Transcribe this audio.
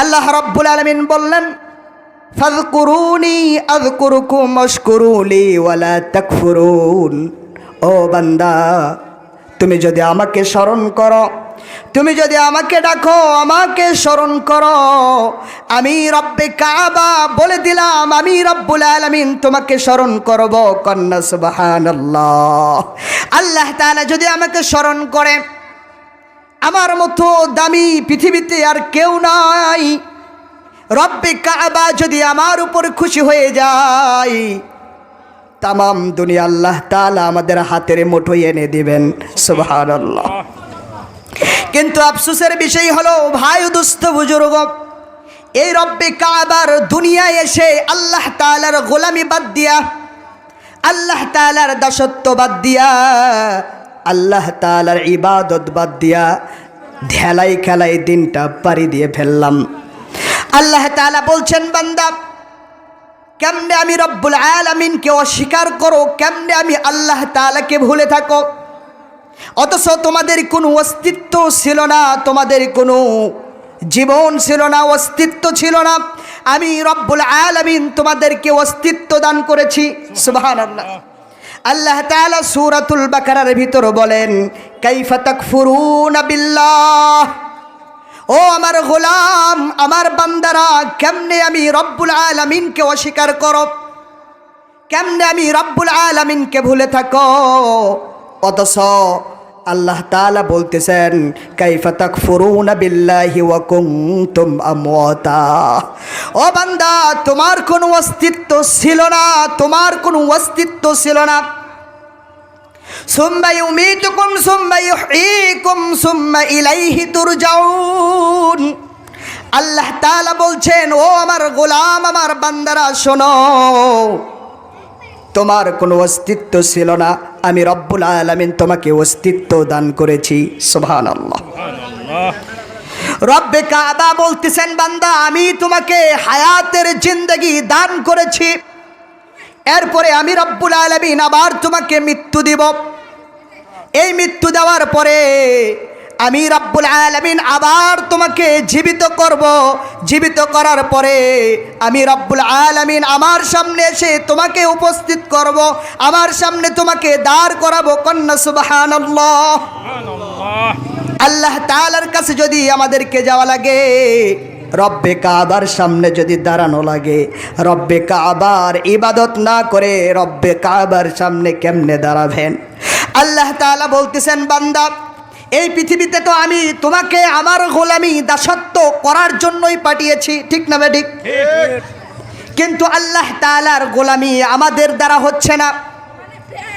আল্লাহ রব্বুল আলমিন বললেন ও বান্দা, তুমি যদি আমাকে স্মরণ করো, তুমি যদি আমাকে ডাকো, আমাকে স্মরণ করো। আমি রব্বে কাবা বলে দিলাম, আমি রব্বুল আলামিন তোমাকে স্মরণ করব, কন্যা সুবহানাল্লাহ। আল্লাহ তাআলা যদি আমাকে স্মরণ করে আমার মতো দামি পৃথিবীতে আর কেউ নাই। রব্বে কাবা যদি আমার উপর খুশি হয়ে যায়, তামাম দুনিয়া আল্লাহ তাআলা আমাদের হাতের মুঠোয় এনে দিবেন। সুবহানাল্লাহ। কিন্তু আফসোসের বিষয় হলো, ভাই দুস্থ বুজুর্গ, এই রব্বে কাবার দুনিয়ায় এসে আল্লাহ তালার গোলামি বাদ দিয়া, আল্লাহ তালার দাসত্ব বাদ দিয়া আল্লাহ তাআলার ইবাদত বাদ দিয়া ঢেলাই খেলাই দিনটা পাড়ি দিয়ে ফেললাম। আল্লাহ তাআলা বলছেন, বান্দা, কেমনে আমি রব্বুল আলামিনকে অস্বীকার করো, কেমনে আমি আল্লাহ তাআলাকে ভুলে থাকো? অথচ তোমাদের কোনো অস্তিত্ব ছিল না, তোমাদের কোনো জীবন ছিল না, অস্তিত্ব ছিল না। আমি রব্বুল আলামিন তোমাদেরকে অস্তিত্ব দান করেছি। সুবহানাল্লাহ। আল্লাহ তাআলা সূরাতুল বাকারার ভিতর বলেন, কাইফা তাকফুরুনা বিল্লাহ? ও আমার গোলাম, আমার বান্দারা, কেমনে আমি রব্বুল আলামিনকে অস্বীকার করো? কেমনে আমি রব্বুল আলামিনকে ভুলে থাকো? অথচ আল্লাহ তালা বলতেছেন, কাইফা তাকফুরুনা বিল্লাহি ওয়া কুনতুম আমওয়াতা। ও বান্দা, তোমার কোনো অস্তিত্ব ছিল না, তোমার কোনো অস্তিত্ব ছিল না। সুম্মা ইউমিতুকুম, সুম্মা ইউহয়িকুম সুম্মা ইলাইহি তুরজাউন। আল্লাহ তাআলা বলছেন, ও আমার গোলাম, আমার বান্দারা, শোনো, তোমার কোনো অস্তিত্ব ছিল না। আমি রব্বুল আলামিন তোমাকে অস্তিত্ব দান করেছি। সুবহানাল্লাহ। রব্বে কাবা বলতেছেন, বান্দা, আমি তোমাকে হায়াতের জিন্দগি দান করেছি। এরপরে আমি রব্বুল আলমিন আবার তোমাকে মৃত্যু দিব। এই মৃত্যু দেওয়ার পরে আমি রব্বুল আলমিন আবার তোমাকে জীবিত করব। জীবিত করার পরে আমি রব্বুল আলমিন আমার সামনে এসে তোমাকে উপস্থিত করব। আমার সামনে তোমাকে দাঁড় করাবো কন্যা সুবাহান আল্লাহ তালার কাছে যদি আমাদেরকে যাওয়া লাগে, রব্বে কাবার সামনে যদি দাঁড়ানো লাগে, রব্বে কাবার ইবাদত না করে রব্বে কাবার সামনে কেমনে দাঁড়াবেন? আল্লাহ তালা বলতেছেন বান্দা এই পৃথিবীতে তো আমি তোমাকে আমার গোলামি দাসত্ব করার জন্যই পাঠিয়েছি ঠিক না ঠিক? কিন্তু আল্লাহ তালার গোলামি আমাদের দ্বারা হচ্ছে না।